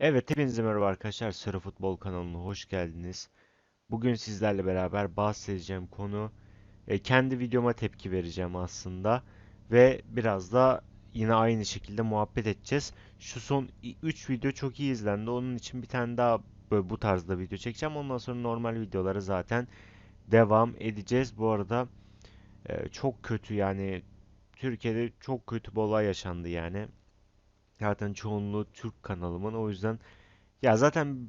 Evet, hepinize merhaba arkadaşlar. Sarı Futbol kanalına hoş geldiniz. Bugün sizlerle beraber bahsedeceğim konu e, kendi videoma tepki vereceğim aslında ve biraz da yine aynı şekilde muhabbet edeceğiz. Şu son 3 video çok iyi izlendi. Onun için bir tane daha böyle bu tarzda video çekeceğim. Ondan sonra normal videolara zaten devam edeceğiz. Bu arada e, çok kötü yani Türkiye'de çok kötü bir olay yaşandı yani. Zaten çoğunluğu Türk kanalımın. O yüzden ya zaten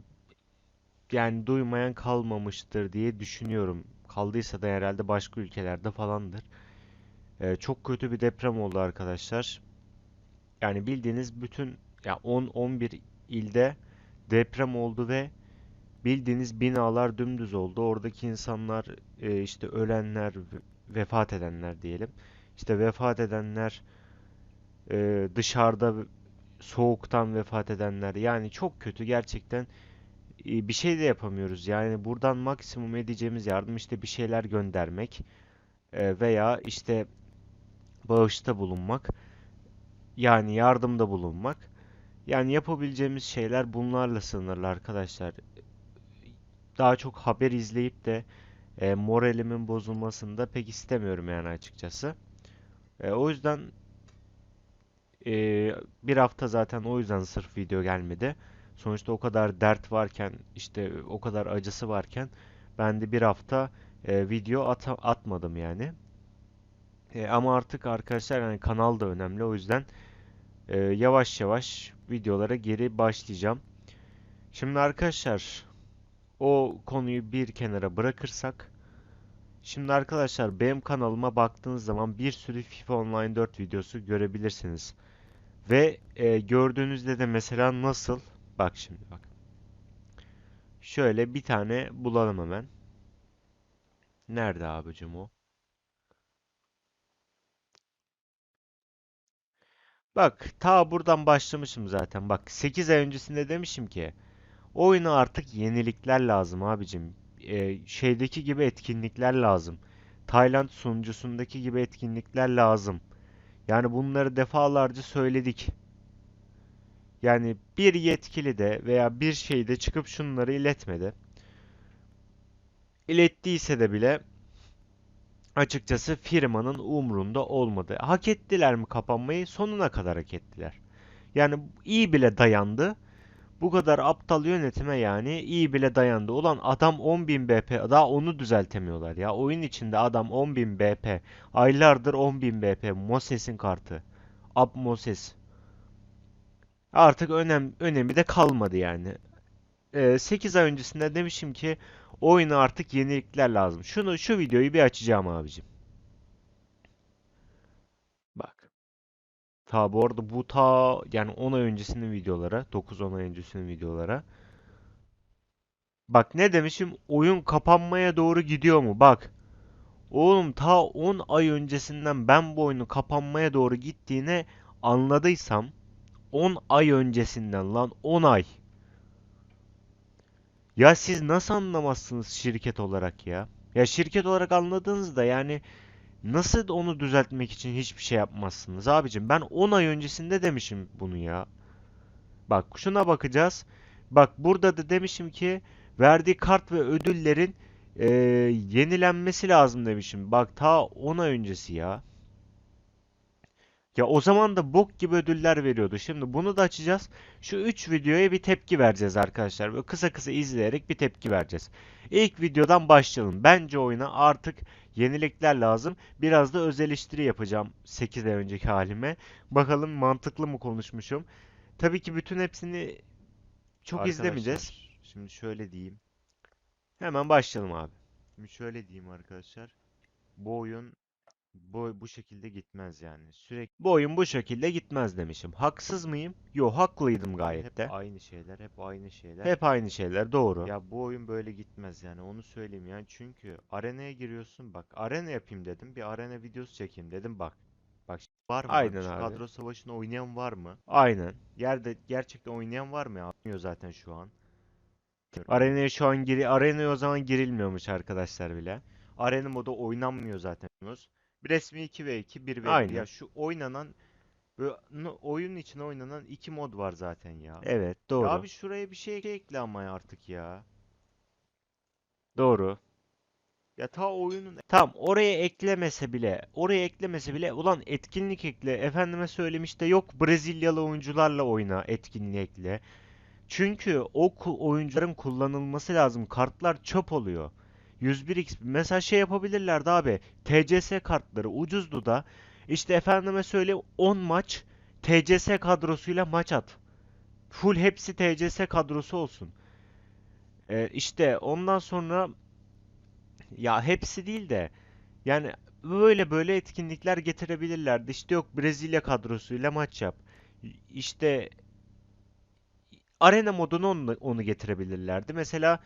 yani duymayan kalmamıştır diye düşünüyorum. Kaldıysa da herhalde başka ülkelerde falandır. Ee, çok kötü bir deprem oldu arkadaşlar. Yani bildiğiniz bütün ya 10-11 ilde deprem oldu ve bildiğiniz binalar dümdüz oldu. Oradaki insanlar e, işte ölenler, vefat edenler diyelim. İşte vefat edenler e, dışarıda soğuktan vefat edenler. Yani çok kötü gerçekten. e, bir şey de yapamıyoruz. Yani buradan maksimum edeceğimiz yardım işte bir şeyler göndermek e, veya işte bağışta bulunmak. Yani yardımda bulunmak. Yani yapabileceğimiz şeyler bunlarla sınırlı arkadaşlar. Daha çok haber izleyip de e, moralimin bozulmasını da pek istemiyorum yani açıkçası. E, o yüzden e, bir hafta zaten o yüzden sırf video gelmedi. Sonuçta o kadar dert varken, işte o kadar acısı varken ben de bir hafta e, video at atmadım yani. E, ama artık arkadaşlar yani kanal da önemli. O yüzden e, yavaş yavaş videolara geri başlayacağım. Şimdi arkadaşlar o konuyu bir kenara bırakırsak Şimdi arkadaşlar benim kanalıma baktığınız zaman bir sürü FIFA Online 4 videosu görebilirsiniz. Ve e, gördüğünüzde de mesela nasıl? Bak şimdi bak. Şöyle bir tane bulalım hemen. Nerede abicim o? Bak ta buradan başlamışım zaten. Bak 8 ay öncesinde demişim ki oyuna artık yenilikler lazım abicim. E, şeydeki gibi etkinlikler lazım. Tayland sunucusundaki gibi etkinlikler lazım. Yani bunları defalarca söyledik. Yani bir yetkili de veya bir şey de çıkıp şunları iletmedi. İlettiyse de bile açıkçası firmanın umrunda olmadı. Hak ettiler mi kapanmayı? Sonuna kadar hak ettiler. Yani iyi bile dayandı. Bu kadar aptal yönetime yani iyi bile dayandı. Ulan adam 10.000 BP daha onu düzeltemiyorlar ya. Oyun içinde adam 10.000 BP. Aylardır 10.000 BP. Moses'in kartı. Ab Moses. Artık önem önemi de kalmadı yani. Ee, 8 ay öncesinde demişim ki oyuna artık yenilikler lazım. Şunu şu videoyu bir açacağım abicim. Ta bu arada bu ta yani 10 ay öncesinin videolara, 9-10 ay öncesinin videolara. Bak ne demişim? Oyun kapanmaya doğru gidiyor mu? Bak. Oğlum ta 10 ay öncesinden ben bu oyunu kapanmaya doğru gittiğini anladıysam 10 ay öncesinden lan 10 ay. Ya siz nasıl anlamazsınız şirket olarak ya? Ya şirket olarak anladığınızda yani nasıl onu düzeltmek için hiçbir şey yapmazsınız abicim? Ben 10 ay öncesinde demişim bunu ya. Bak şuna bakacağız. Bak burada da demişim ki verdiği kart ve ödüllerin eee, yenilenmesi lazım demişim. Bak ta 10 ay öncesi ya. Ya o zaman da bok gibi ödüller veriyordu. Şimdi bunu da açacağız. Şu 3 videoya bir tepki vereceğiz arkadaşlar. Böyle kısa kısa izleyerek bir tepki vereceğiz. İlk videodan başlayalım. Bence oyuna artık yenilikler lazım. Biraz da öz eleştiri yapacağım 8 ay önceki halime. Bakalım mantıklı mı konuşmuşum. Tabii ki bütün hepsini çok izlemeyeceğiz. Arkadaşlar, şimdi şöyle diyeyim. Hemen başlayalım abi. Şimdi şöyle diyeyim arkadaşlar. Bu oyun bu, bu şekilde gitmez yani. Sürekli Bu oyun bu şekilde gitmez demişim. Haksız mıyım? Yo haklıydım gayet hep de. aynı şeyler, hep aynı şeyler. Hep aynı şeyler doğru. Ya bu oyun böyle gitmez yani onu söyleyeyim yani çünkü arenaya giriyorsun bak arena yapayım dedim bir arena videosu çekeyim dedim bak. Bak var mı? Aynen şu abi. kadro savaşını oynayan var mı? Aynen. Yerde gerçekten oynayan var mı ya? Yapmıyor zaten şu an. Arenaya şu an giri arenaya o zaman girilmiyormuş arkadaşlar bile. Arena modu oynanmıyor zaten. Resmi 2v2, 1v1 Aynen. ya şu oynanan Böyle oyun için oynanan iki mod var zaten ya. Evet, Ya doğru. abi şuraya bir şey ekle ama artık ya. Doğru. Ya ta oyunun Tamam, oraya eklemese bile, oraya eklemese bile ulan etkinlik ekle. Efendime söylemiş de yok Brezilyalı oyuncularla oyna, etkinliği ekle. Çünkü o oyuncuların kullanılması lazım. Kartlar çöp oluyor. 101x mesela şey yapabilirlerdi abi. TCS kartları ucuzdu da işte efendime söyle 10 maç TCS kadrosuyla maç at. Full hepsi TCS kadrosu olsun. Ee, işte ondan sonra ya hepsi değil de yani böyle böyle etkinlikler getirebilirlerdi. İşte yok Brezilya kadrosuyla maç yap. İşte arena moduna onu, onu getirebilirlerdi. Mesela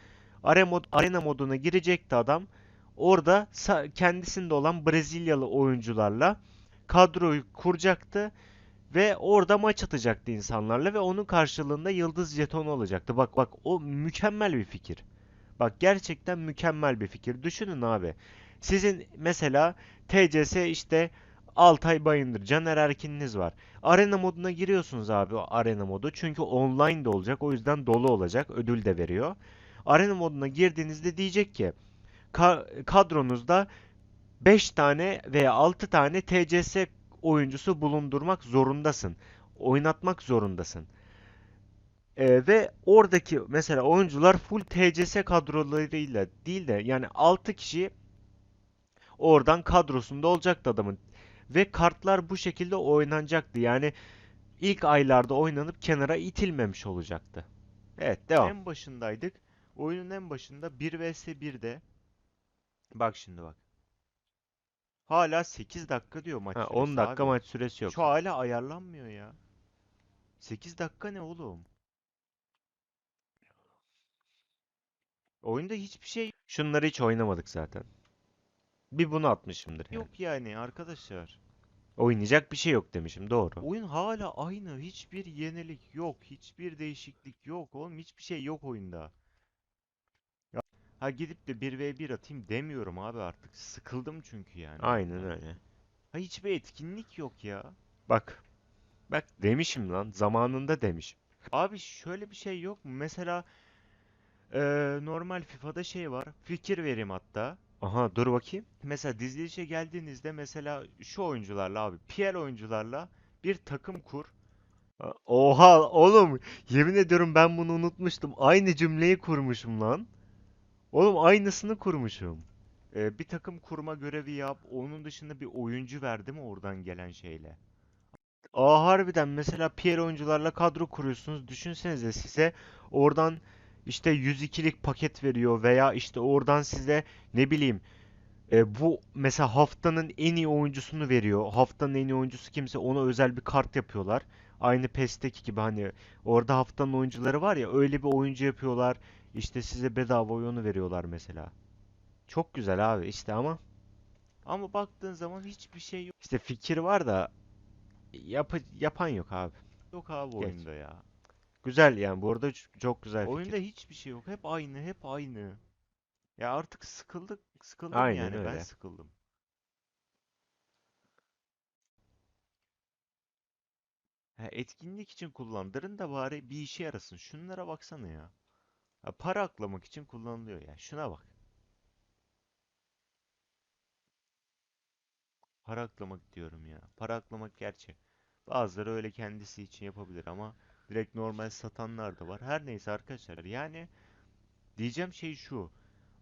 arena, mod, arena moduna girecekti adam. Orada kendisinde olan Brezilyalı oyuncularla kadroyu kuracaktı ve orada maç atacaktı insanlarla ve onun karşılığında yıldız jetonu olacaktı. Bak bak o mükemmel bir fikir. Bak gerçekten mükemmel bir fikir. Düşünün abi. Sizin mesela TCS işte Altay Bayındır, Caner Erkin'iniz var. Arena moduna giriyorsunuz abi o arena modu. Çünkü online de olacak. O yüzden dolu olacak. Ödül de veriyor. Arena moduna girdiğinizde diyecek ki "Ka- kadronuzda 5 tane veya 6 tane TCS oyuncusu bulundurmak zorundasın. Oynatmak zorundasın. Ee, ve oradaki mesela oyuncular full TCS kadrolarıyla değil de yani 6 kişi oradan kadrosunda olacaktı adamın. Ve kartlar bu şekilde oynanacaktı. Yani ilk aylarda oynanıp kenara itilmemiş olacaktı. Evet, devam. en başındaydık. Oyunun en başında 1 vs 1'de bak şimdi bak. Hala 8 dakika diyor maç Ha, süresi 10 dakika abi. maç süresi yok. Şu hala ayarlanmıyor ya. 8 dakika ne oğlum? Oyunda hiçbir şey Şunları hiç oynamadık zaten. Bir bunu atmışımdır yani. yok yani arkadaşlar. Oynayacak bir şey yok demişim. Doğru. Oyun hala aynı. Hiçbir yenilik yok. Hiçbir değişiklik yok. Oğlum hiçbir şey yok oyunda. Ha gidip de 1v1 atayım demiyorum abi artık. Sıkıldım çünkü yani. Aynen öyle. Ha hiçbir etkinlik yok ya. Bak. Bak demişim lan. Zamanında demişim. Abi şöyle bir şey yok mu? Mesela eee, normal FIFA'da şey var. Fikir vereyim hatta. Aha dur bakayım. Mesela dizilişe geldiğinizde mesela şu oyuncularla abi PL oyuncularla bir takım kur. Oha oğlum. Yemin ediyorum ben bunu unutmuştum. Aynı cümleyi kurmuşum lan. Oğlum aynısını kurmuşum. Eee, bir takım kurma görevi yap. Onun dışında bir oyuncu verdi mi oradan gelen şeyle? Aa harbiden mesela Pierre oyuncularla kadro kuruyorsunuz. Düşünsenize size oradan işte 102'lik paket veriyor veya işte oradan size ne bileyim e, bu mesela haftanın en iyi oyuncusunu veriyor. Haftanın en iyi oyuncusu kimse ona özel bir kart yapıyorlar. Aynı PES'teki gibi hani orada haftanın oyuncuları var ya öyle bir oyuncu yapıyorlar. İşte size bedava oyunu veriyorlar mesela. Çok güzel abi işte ama Ama baktığın zaman hiçbir şey yok, işte fikir var da yapı yapan yok abi. yok abi Geç. oyunda ya. Güzel yani bu arada çok güzel Oyunda fikir. hiçbir şey yok. Hep aynı, hep aynı. Ya artık sıkıldık, sıkıldım Aynen yani. Ben öyle. sıkıldım. Ha, etkinlik için kullandırın da bari bir işe yarasın. Şunlara baksana ya. Ha, para aklamak için kullanılıyor ya. Şuna bak. Para aklamak diyorum ya. Para aklamak gerçi. Bazıları öyle kendisi için yapabilir ama direkt normal satanlar da var. Her neyse arkadaşlar. Yani diyeceğim şey şu.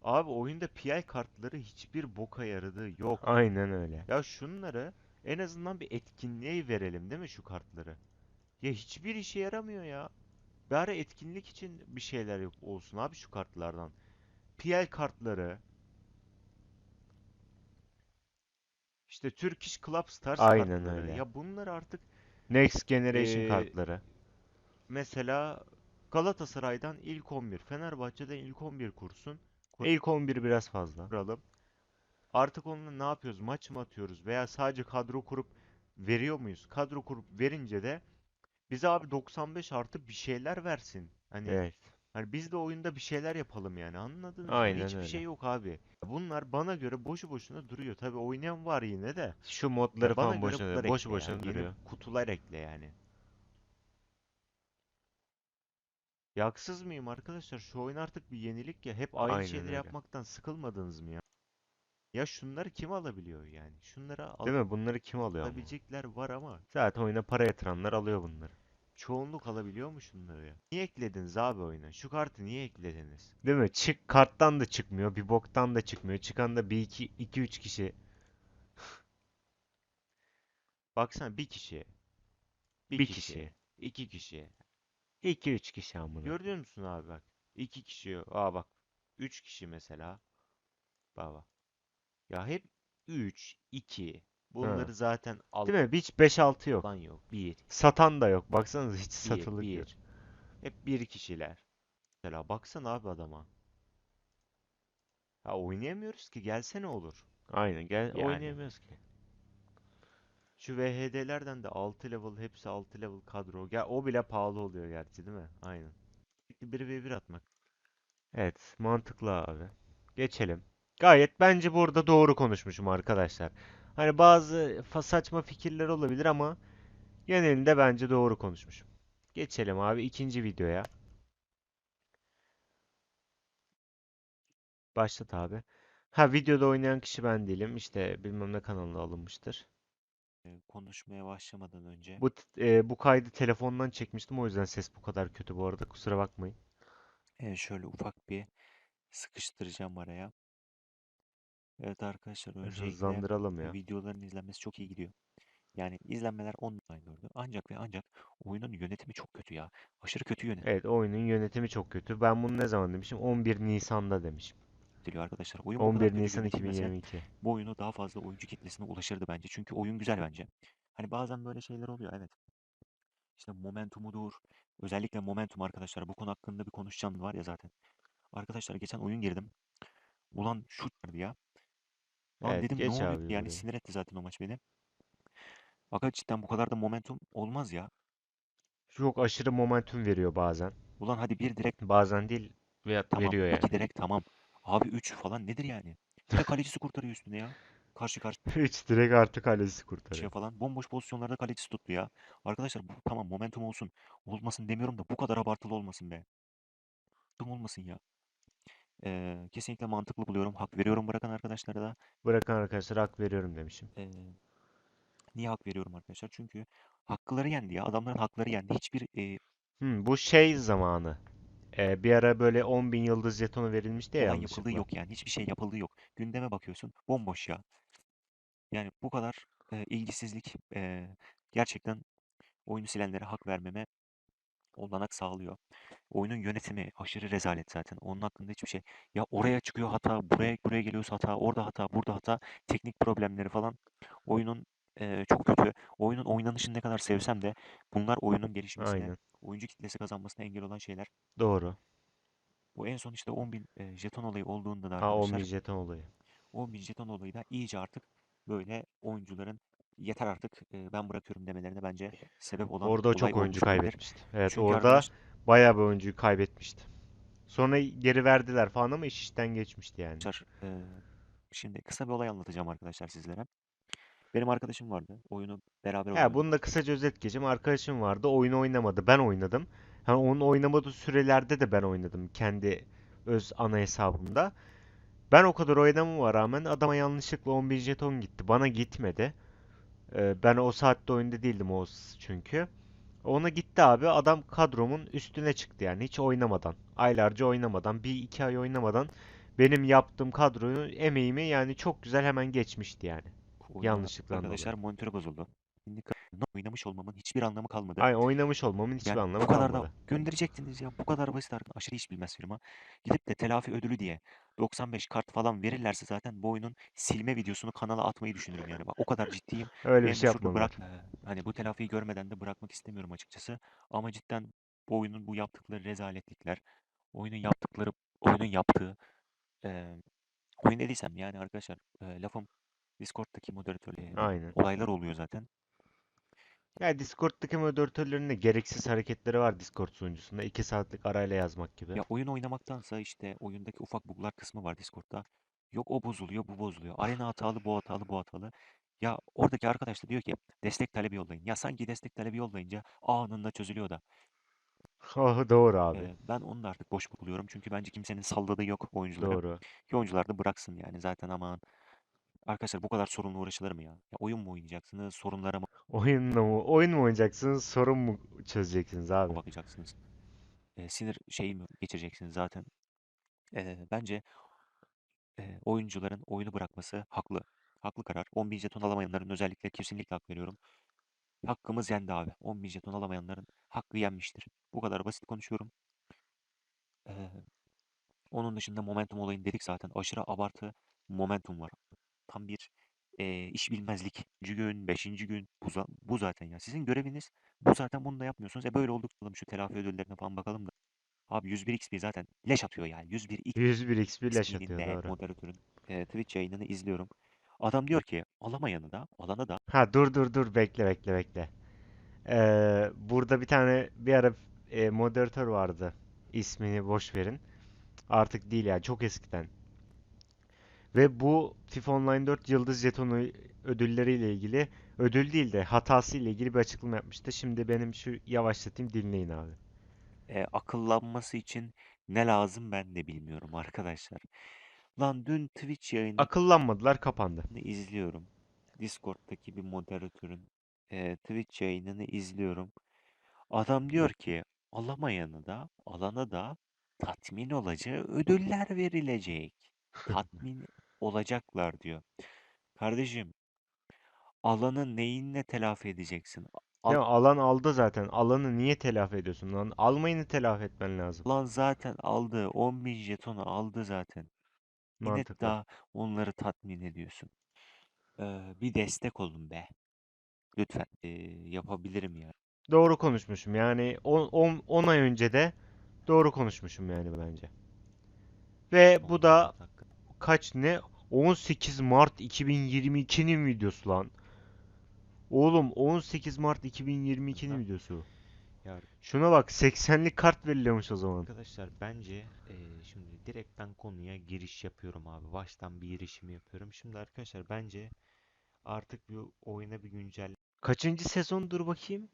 Abi oyunda PL kartları hiçbir boka yaradığı yok. Aynen öyle. Ya şunları en azından bir etkinliğe verelim değil mi şu kartları? Ya hiçbir işe yaramıyor ya. Bari etkinlik için bir şeyler olsun abi şu kartlardan. PL kartları, işte Turkish Club Stars Aynen kartları. öyle. Ya bunlar artık Next Generation Ee, kartları. mesela Galatasaray'dan ilk 11, Fenerbahçe'den ilk 11 kursun. Kur- İlk 11 biraz fazla. kuralım. Artık onunla ne yapıyoruz? Maç mı atıyoruz? Veya sadece kadro kurup veriyor muyuz? Kadro kurup verince de bize abi 95 artı bir şeyler versin. Hani Evet. Hani biz de oyunda bir şeyler yapalım yani anladınız mı? Aynen Hiçbir öyle. şey yok abi. Bunlar bana göre boşu boşuna duruyor. Tabii oynayan var yine de. Şu modları Ya bana falan göre boşuna boşu ekle boşuna yani. Yeni duruyor. kutular ekle yani. Ya haksız mıyım arkadaşlar? Şu oyun artık bir yenilik ya. Hep aynı Aynen şeyleri öyle. yapmaktan sıkılmadınız mı ya? Ya şunları kim alabiliyor yani? Şunları Değil mi? Bunları kim alıyor ama? alabilecekler var ama Zaten oyuna para yatıranlar alıyor bunları. çoğunluk alabiliyor mu şunları ya? Niye eklediniz abi oyuna? Şu kartı niye eklediniz? Değil mi? Çık karttan da çıkmıyor, bir boktan da çıkmıyor. Çıkan da bir iki iki üç kişi. Baksana bir kişi, bir Bir kişi, kişi. iki kişi. iki üç kişi amına. Gördün musun abi bak? İki kişi, aa bak. Üç kişi mesela. Baba. Ya hep üç, iki. Bunları zaten Değil mi? Hiç 5-6 yok. alan yok. Bir, Satan da yok. Baksanıza hiç bir, satılık yok. bir. Hep bir kişiler. Mesela baksana abi adama. Ya oynayamıyoruz ki. Gelsene olur. Aynen gel Yani. oynayamıyoruz ki. Şu VHD'lerden de 6 level, hepsi 6 level kadro. Ya o bile pahalı oluyor gerçi değil mi? Aynen. 1v1 atmak. Evet, mantıklı abi. Geçelim. Gayet bence burada doğru konuşmuşum arkadaşlar. Hani bazı saçma fikirler olabilir ama genelinde bence doğru konuşmuşum. Geçelim abi ikinci videoya. Başlat abi. Ha videoda oynayan kişi ben değilim. İşte bilmem ne kanalına alınmıştır. Ee, Konuşmaya başlamadan önce Bu e, bu kaydı telefondan çekmiştim o yüzden ses bu kadar kötü bu arada. Kusura bakmayın. e, şöyle ufak bir sıkıştıracağım araya. Evet arkadaşlar öncelikle Hızlandıralım ya. videoların izlenmesi çok iyi gidiyor. Yani izlenmeler online gördü. Ancak ve ancak oyunun yönetimi çok kötü ya. Aşırı kötü Evet oyunun yönetimi çok kötü. Ben bunu ne zaman demişim? 11 Nisan'da demişim. yönetiliyor arkadaşlar. Oyun bu kadar 11 kötü Nisan yönetilmese 2022. bu oyunu daha fazla oyuncu kitlesine ulaşırdı bence. Çünkü oyun güzel bence. Hani bazen böyle şeyler oluyor evet. İşte momentumudur. Özellikle momentum arkadaşlar. Bu konu hakkında bir konuşacağım var ya zaten. Arkadaşlar geçen oyun girdim. Ulan şut vardı ya. Lan Evet dedim ne geç oluyor abi yani sinir etti zaten o maç beni. Fakat cidden bu kadar da momentum olmaz ya. Çok aşırı momentum veriyor bazen. Ulan hadi bir direkt Bazen değil veya tamam. veriyor iki yani. direkt tamam. Abi 3 falan nedir yani? Bir de kalecisi kurtarıyor üstüne ya. Karşı 3 direkt artı kalesi karşıya kurtarıyor. falan. Bomboş pozisyonlarda kalecisi tuttu ya. Arkadaşlar bu tamam momentum olsun. Olmasın demiyorum da bu kadar abartılı olmasın be. Momentum olmasın ya. Ee, kesinlikle mantıklı buluyorum. Hak veriyorum bırakan arkadaşlara da. Bırakan arkadaşlara hak veriyorum demişim. Ee, niye hak veriyorum arkadaşlar? Çünkü hakları yendi ya. Adamların hakları yendi. Hiçbir e, Hmm, bu şey zamanı. Ee, bir ara böyle 10.000 yıldız jetonu verilmişti ya olan yapıldığı yanlışlıkla. yok yani. Hiçbir şey yapıldığı yok. Gündeme bakıyorsun. Bomboş ya. Yani bu kadar e, ilgisizlik e, gerçekten oyunu silenlere hak vermeme olanak sağlıyor. Oyunun yönetimi aşırı rezalet zaten. Onun hakkında hiçbir şey. Ya oraya çıkıyor hata, buraya buraya geliyorsa hata, orada hata, burada hata, teknik problemleri falan. Oyunun e, çok kötü. Oyunun oynanışını ne kadar sevsem de bunlar oyunun gelişmesine, Aynen. oyuncu kitlesi kazanmasına engel olan şeyler. Doğru. Bu en son işte 10.000 e, jeton olayı olduğunda da Ha 10.000 arkadaşlar jeton olayı. 10.000 jeton olayı da iyice artık böyle oyuncuların yeter artık e, ben bırakıyorum demelerine bence sebep olan Orada çok oyuncu olmuş olabilir. kaybetmişti. Evet Çünkü orada arkadaş bayağı bir oyuncuyu kaybetmişti. Sonra geri verdiler falan ama iş işten geçmişti yani. Arkadaşlar, eee, şimdi kısa bir olay anlatacağım arkadaşlar sizlere. Benim arkadaşım vardı. Oyunu beraber Ya oynuyorduk. bunu da kısaca özet geçeyim. Arkadaşım vardı. Oyunu oynamadı. Ben oynadım. Ha onun oynamadığı sürelerde de ben oynadım. Kendi öz ana hesabımda. Ben o kadar oynamama rağmen adama yanlışlıkla 11 jeton gitti. Bana gitmedi. Ee, ben o saatte oyunda değildim o çünkü. Ona gitti abi. Adam kadromun üstüne çıktı yani. Hiç oynamadan. Aylarca oynamadan. Bir iki ay oynamadan. Benim yaptığım kadroyu emeğimi yani çok güzel hemen geçmişti yani. Oyunu Yanlışlıkla arkadaşlar dolayı. monitörü bozuldu. Oynamış olmamın hiçbir anlamı kalmadı. Ay oynamış olmamın hiçbir Yani anlamı bu kadar da kalmadı. gönderecektiniz ya. Bu kadar basit arkadaşlar. Aşırı iş bilmez firma. Gidip de telafi ödülü diye 95 kart falan verirlerse zaten bu oyunun silme videosunu kanala atmayı düşünürüm yani. Bak o kadar ciddiyim. Öyle bir Benim şey şurada yapmadılar. bırak hani bu telafiyi görmeden de bırakmak istemiyorum açıkçası. Ama cidden bu oyunun bu yaptıkları rezaletlikler, oyunun yaptıkları, oyunun yaptığı eee oyun dediysem yani arkadaşlar eee, lafım Discord'daki moderatörle Aynen. olaylar oluyor zaten. Ya Discord'daki moderatörlerin de gereksiz hareketleri var Discord sunucusunda. 2 saatlik arayla yazmak gibi. Ya oyun oynamaktansa işte oyundaki ufak bug'lar kısmı var Discord'da. Yok o bozuluyor, bu bozuluyor. Arena hatalı, bu hatalı, bu hatalı. Ya oradaki arkadaş da diyor ki destek talebi yollayın. Ya sanki destek talebi yollayınca anında çözülüyor da. Oh, doğru abi. Ee, ben onu da artık boş buluyorum. Çünkü bence kimsenin salladığı yok oyuncuları. Doğru. Ki oyuncular da bıraksın yani zaten aman. Arkadaşlar bu kadar sorunla uğraşılır mı ya? Ya oyun mu oynayacaksınız, sorunlara mı Oyunla mı, oyun mu oynayacaksınız, sorun mu çözeceksiniz abi? bakacaksınız? Ee, sinir şeyi mi geçireceksiniz zaten? Ee, bence e, oyuncuların oyunu bırakması haklı. Haklı karar. 10 bin jeton alamayanların özellikle kesinlikle hak veriyorum. Hakkımız yendi abi. 10 bin jeton alamayanların hakkı yenmiştir. Bu kadar basit konuşuyorum. Ee, onun dışında momentum olayını dedik zaten. Aşırı abartı momentum var. Tam bir e, iş bilmezlik. Gün, beşinci gün. Bu, za- bu zaten ya. Sizin göreviniz bu zaten bunu da yapmıyorsunuz. E böyle olduk. Şu telafi ödüllerine falan bakalım da. Abi 101 XP zaten leş atıyor yani. 101 101 XP leş atıyor doğru. moderatörün e, Twitch yayınını izliyorum. Adam diyor ki alamayanı da alana da Ha dur dur dur bekle bekle bekle. Ee, burada bir tane bir ara e, moderatör vardı. İsmini boş verin. Artık değil ya çok eskiden. Ve bu FIFA Online 4 Yıldız Jetonu ödülleriyle ilgili ödül değil de hatası ile ilgili bir açıklama yapmıştı. Şimdi benim şu yavaşlatayım dinleyin abi. e, akıllanması için ne lazım ben de bilmiyorum arkadaşlar. Lan dün Twitch yayını Akıllanmadılar kapandı. izliyorum. Discord'daki bir moderatörün e, Twitch yayınını izliyorum. Adam diyor ki alamayanı da alana da tatmin olacağı ödüller verilecek. Tatmin olacaklar diyor. Kardeşim alanı neyinle telafi edeceksin? Al- Ya alan aldı zaten. Alanı niye telafi ediyorsun lan? Almayını telafi etmen lazım. Alan zaten aldı. 10.000 jetonu aldı zaten. Yine Mantıklı. daha onları tatmin ediyorsun. Ee, bir destek olun be. Lütfen. Ee, yapabilirim ya. Doğru konuşmuşum. Yani 10 ay önce de doğru konuşmuşum yani bence. Ve bu da kaç ne? 18 Mart 2022'nin videosu lan. Oğlum 18 Mart 2022'nin Aha. videosu. Ya Şuna bak 80'lik kart veriliyormuş o zaman. arkadaşlar bence eee, şimdi direkt ben konuya giriş yapıyorum abi. Baştan bir girişimi yapıyorum. Şimdi arkadaşlar bence artık bir oyuna bir güncel Kaçıncı sezondur bakayım?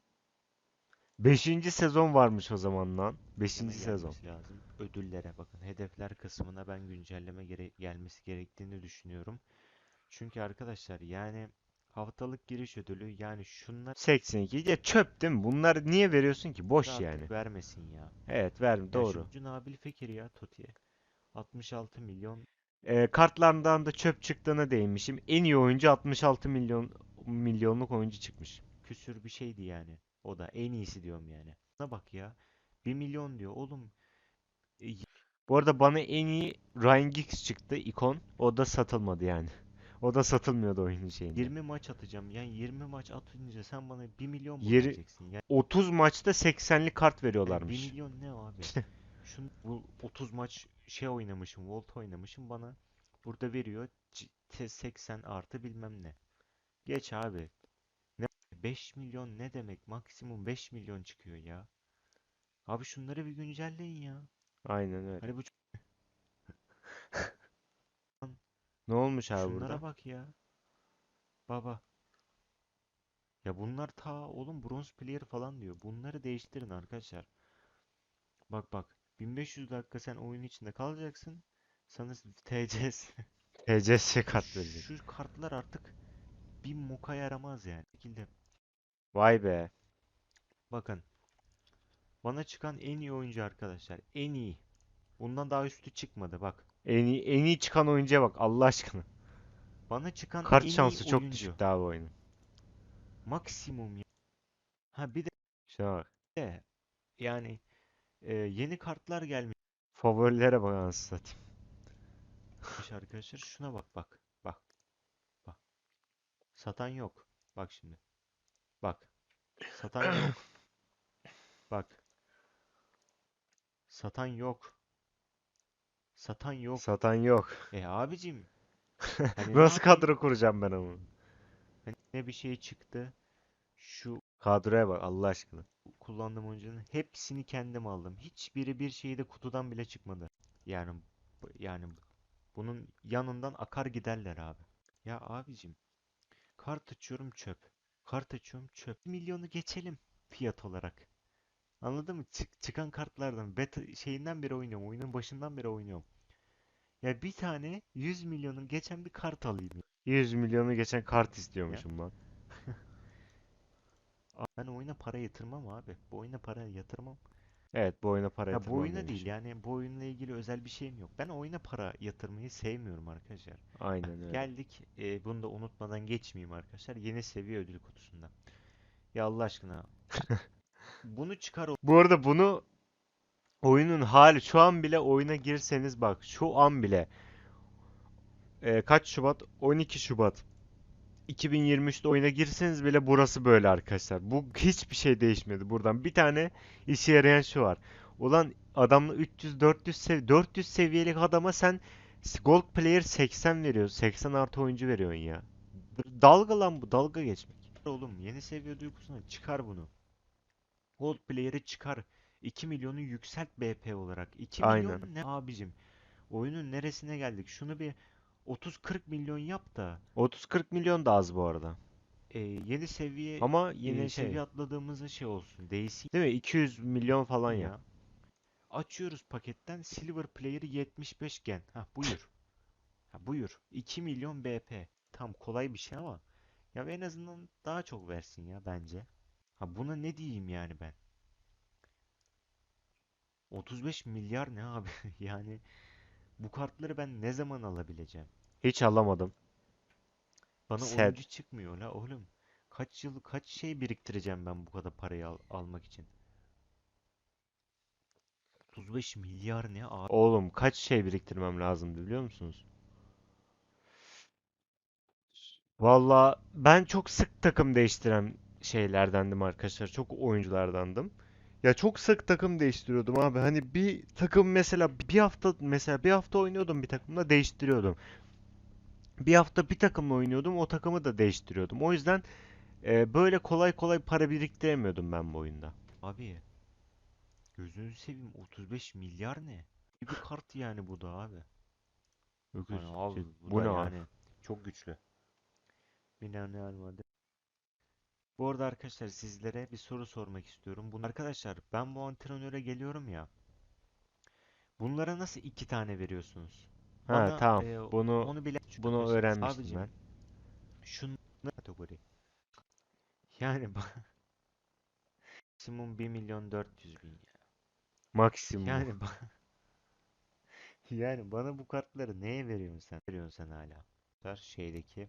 5. sezon varmış o zaman lan. 5. güncelleme sezon. lazım. Ödüllere bakın. Hedefler kısmına ben güncelleme gere- gelmesi gerektiğini düşünüyorum. Çünkü arkadaşlar yani haftalık giriş ödülü yani şunlar 82 ya çöp değil mi? Bunlar niye veriyorsun ki? Boş artık yani. vermesin ya. Evet ver Ya doğru. şu Nabil Fekir ya Toti'ye. 66 milyon Ee, kartlardan da çöp çıktığına değinmişim. En iyi oyuncu 66 milyon milyonluk oyuncu çıkmış. küsür bir şeydi yani. O da en iyisi diyorum yani. Buna bak ya. 1 milyon diyor. Oğlum e, Bu arada bana en iyi Ryan Giggs çıktı ikon. O da satılmadı yani. O da satılmıyordu oyunun şeyinde. 20 maç atacağım. Yani 20 maç atınca sen bana 1 milyon mu Yeri- vereceksin? Yani 30 maçta 80'lik kart 1 veriyorlarmış. milyon ne abi? Şun bu 30 maç şey oynamışım, Volt oynamışım bana burada veriyor c- te- 80 artı bilmem ne. Geç abi. Ne 5 milyon ne demek? Maksimum 5 milyon çıkıyor ya. Abi şunları bir güncelleyin ya. Aynen öyle. Hani bu Ne olmuş abi şunlara burada? bak ya. Baba. Ya bunlar ta oğlum bronz player falan diyor. Bunları değiştirin arkadaşlar. Bak bak. 1500 dakika sen oyun içinde kalacaksın. Sana TCS TCS kart verecek. Şu kartlar artık bir moka yaramaz yani. Şekilde Vay be. bakın. Bana çıkan en iyi oyuncu arkadaşlar. En iyi. Bundan daha üstü çıkmadı bak. En iyi, en iyi çıkan oyuncuya bak Allah aşkına. Bana çıkan Kart en iyi şansı çok oyuncu. düşüktü abi oyunun. Maksimum ya. Ha bir Şuna bak. de yani e, yeni kartlar gelmiş Favorilere bak anasını satayım. arkadaşlar. Şuna bak bak. Bak. Bak. Satan yok. Bak şimdi. Bak. Satan yok. Bak. Satan yok. Satan yok. Satan yok. E abicim. Hani ne Nasıl yapayım? kadro kuracağım ben onu? Hani ne bir şey çıktı. Şu Kadroya bak Allah aşkına. kullandığım oyuncuların hepsini kendim aldım. Hiçbiri bir şeyi de kutudan bile çıkmadı. Yani yani bunun yanından akar giderler abi. Ya abicim kart açıyorum çöp. Kart açıyorum çöp. Milyonu geçelim fiyat olarak. Anladın mı? Çık- çıkan kartlardan beta şeyinden beri oynuyorum. Oyunun başından beri oynuyorum. Ya bir tane 100 milyonun geçen bir kart alayım. ya. 100 milyonu geçen kart istiyormuşum lan. Ben oyuna para yatırmam abi. Bu oyuna para yatırmam. Evet bu oyuna para Ya bu yatırmam oyuna değil demişim. yani bu oyunla ilgili özel bir şeyim yok. Ben oyuna para yatırmayı sevmiyorum arkadaşlar. Aynen öyle. Geldik e, bunu da unutmadan geçmeyeyim arkadaşlar. Yeni seviye ödül kutusunda. Ya Allah aşkına. Bunu çıkar o. Bu arada bunu oyunun hali şu an bile oyuna girseniz bak şu an bile e, kaç Şubat? 12 Şubat 2023'te oyuna girseniz bile burası böyle arkadaşlar. Bu hiçbir şey değişmedi buradan. Bir tane işe yarayan şu var. Ulan adamla 300 400 sev 400 seviyelik adama sen gold player 80 veriyorsun. 80 artı oyuncu veriyorsun ya. Dalga lan bu dalga geçmek. Oğlum yeni seviye ödül kutusuna çıkar bunu. Gold player'ı çıkar. 2 milyonu yükselt BP olarak. 2 Aynen. milyon ne abicim? Oyunun neresine geldik? Şunu bir 30-40 milyon yap da 30-40 milyon da az bu arada. e, yeni seviye Ama e, yine şey seviye atladığımızda şey olsun. Değsin değil mi? 200 milyon falan ya. ya. Açıyoruz paketten Silver Player'ı 75 gen. Ha buyur. Ha buyur. 2 milyon BP. Tam kolay bir şey ama ya en azından daha çok versin ya bence. Ha buna ne diyeyim yani ben? 35 milyar ne abi? Yani bu kartları ben ne zaman alabileceğim? Hiç alamadım. Bana Sad. oyuncu çıkmıyor la oğlum. Kaç yıl kaç şey biriktireceğim ben bu kadar parayı al- almak için? 35 milyar ne abi? Oğlum kaç şey biriktirmem lazımdı biliyor musunuz? Valla ben çok sık takım değiştiren şeylerdendim arkadaşlar. Çok oyunculardandım. Ya çok sık takım değiştiriyordum abi. Hani bir takım mesela bir hafta mesela bir hafta oynuyordum bir takımla değiştiriyordum. Bir hafta bir takımla oynuyordum o takımı da değiştiriyordum. O yüzden e, böyle kolay kolay para biriktiremiyordum ben bu oyunda. Abi gözünü seveyim 35 milyar ne? Bir kart yani bu da abi. Öküz. Hani abi Şey, bu bu da ne abi? yani çok güçlü. Vardı. Bu arada arkadaşlar sizlere bir soru sormak istiyorum. Bunu arkadaşlar ben bu antrenöre geliyorum ya. Bunlara nasıl iki tane veriyorsunuz? Ha Bana, tamam. e, Bunu onu bile bunu öğrenmiştim Abicim, ben. Şunun kategori. Yani maksimum 1 milyon 400 bin ya. Maksimum. Yani yani bana bu kartları neye veriyorsun sen? Veriyorsun sen hala. Her şeydeki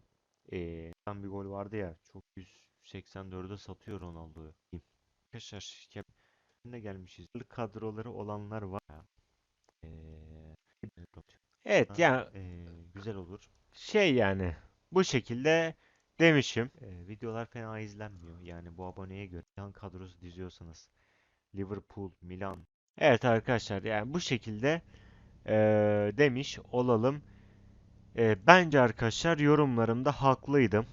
eee tam bir gol vardı ya çok 184'e satıyor Ronaldo'yu. Arkadaşlar ya ne gelmişiz. Kadroları olanlar var ya. Eee Evet ha, yani eee, güzel olur. şey yani bu şekilde demişim. Eee, videolar fena izlenmiyor. Yani bu aboneye göre yan kadrosu diziyorsanız Liverpool, Milan, Evet arkadaşlar yani bu şekilde eee, demiş olalım. Eee, bence arkadaşlar yorumlarımda haklıydım.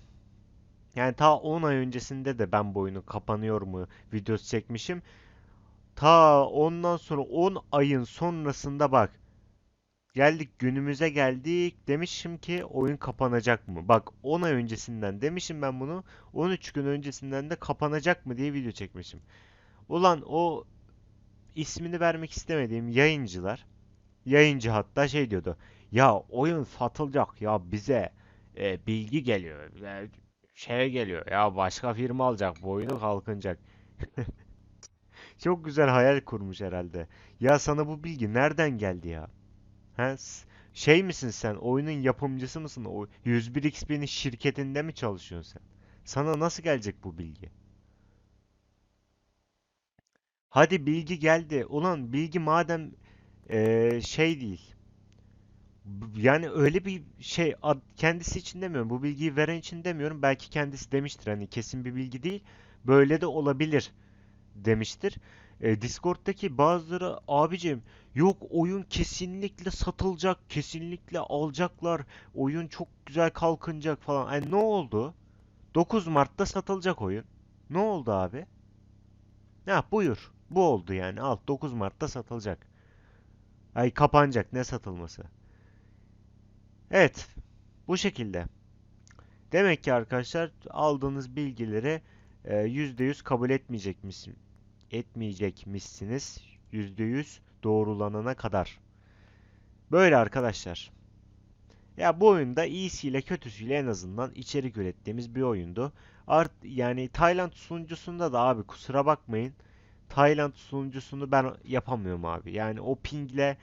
Yani ta 10 ay öncesinde de ben bu oyunu kapanıyor mu videosu çekmişim. Ta ondan sonra 10 ayın sonrasında bak geldik günümüze geldik demişim ki oyun kapanacak mı? Bak 10 ay öncesinden demişim ben bunu 13 gün öncesinden de kapanacak mı diye video çekmişim. Ulan o ismini vermek istemediğim yayıncılar yayıncı hatta şey diyordu. Ya oyun satılacak ya bize e, bilgi geliyor. e, şey geliyor ya başka firma alacak bu oyunu kalkınacak. Çok güzel hayal kurmuş herhalde. Ya sana bu bilgi nereden geldi ya? S- şey misin sen? Oyunun yapımcısı mısın? O 101 XP'nin şirketinde mi çalışıyorsun sen? Sana nasıl gelecek bu bilgi? Hadi bilgi geldi. Ulan bilgi madem eee, şey değil. Yani öyle bir şey kendisi için demiyorum. Bu bilgiyi veren için demiyorum. Belki kendisi demiştir. Hani kesin bir bilgi değil. Böyle de olabilir demiştir. E, Discord'daki bazıları abicim yok oyun kesinlikle satılacak, kesinlikle alacaklar, oyun çok güzel kalkınacak falan. E, ne oldu? 9 Mart'ta satılacak oyun. Ne oldu abi? Ha buyur. Bu oldu yani. Al 9 Mart'ta satılacak. Ay kapanacak. Ne satılması? Evet. Bu şekilde. Demek ki arkadaşlar aldığınız bilgileri e, %100 kabul etmeyecekmişsin. Etmeyecekmişsiniz. %100 doğrulanana kadar. Böyle arkadaşlar. Ya bu oyunda iyisiyle kötüsüyle en azından içerik ürettiğimiz bir oyundu. Art yani Tayland sunucusunda da abi kusura bakmayın. Tayland sunucusunu ben yapamıyorum abi. Yani o pingle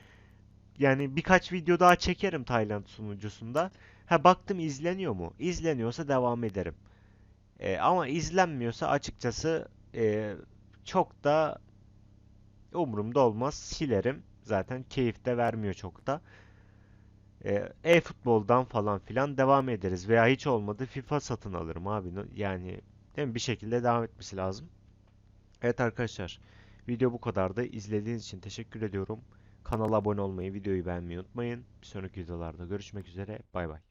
yani birkaç video daha çekerim Tayland sunucusunda. Ha baktım izleniyor mu? İzleniyorsa devam ederim. E, ama izlenmiyorsa açıkçası e, çok da umurumda olmaz. Silerim. Zaten keyif de vermiyor çok da. E, e-futboldan falan filan devam ederiz. Veya hiç olmadı FIFA satın alırım abi. Yani değil mi? Bir şekilde devam etmesi lazım. Evet arkadaşlar. Video bu kadardı. İzlediğiniz için teşekkür ediyorum. Kanala abone olmayı, videoyu beğenmeyi unutmayın. Bir sonraki videolarda görüşmek üzere. Bay bay.